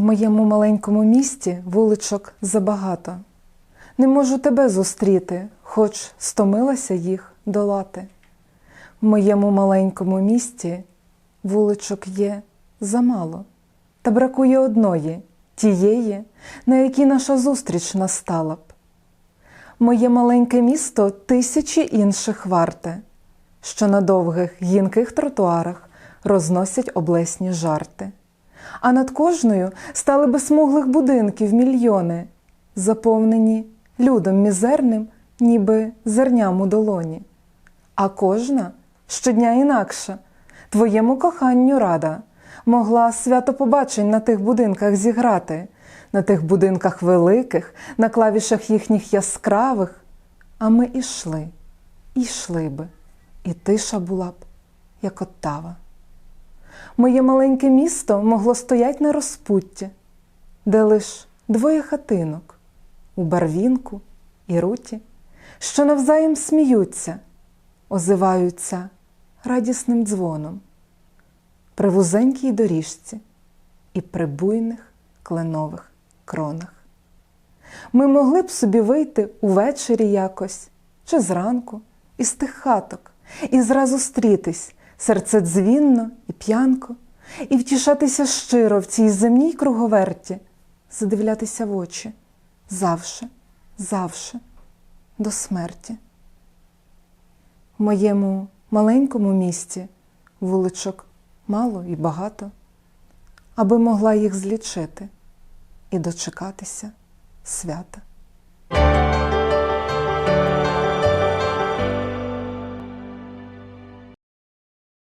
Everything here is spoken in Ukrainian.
моєму маленькому місті вуличок забагато. Не можу тебе зустріти, хоч стомилася їх долати. В моєму маленькому місті вуличок є замало, та бракує одної, тієї, на якій наша зустріч настала б. Моє маленьке місто тисячі інших варте, що на довгих гінких тротуарах розносять облесні жарти. А над кожною стали би смуглих будинків мільйони, заповнені людом мізерним, ніби зерням у долоні. А кожна щодня інакша, твоєму коханню рада, могла свято побачень на тих будинках зіграти, на тих будинках великих, на клавішах їхніх яскравих. А ми ішли, йшли би, і тиша була б, як оттава. Моє маленьке місто могло стоять на розпутті, де лиш двоє хатинок у барвінку і руті, що навзаєм сміються, озиваються радісним дзвоном при вузенькій доріжці і при буйних кленових кронах. Ми могли б собі вийти увечері якось чи зранку із тих хаток, і зразу стрітись серцедзвінно і п'янко, і втішатися щиро в цій земній круговерті, задивлятися в очі завше, завше, до смерті. В моєму маленькому місті вуличок мало і багато, аби могла їх злічити і дочекатися свята.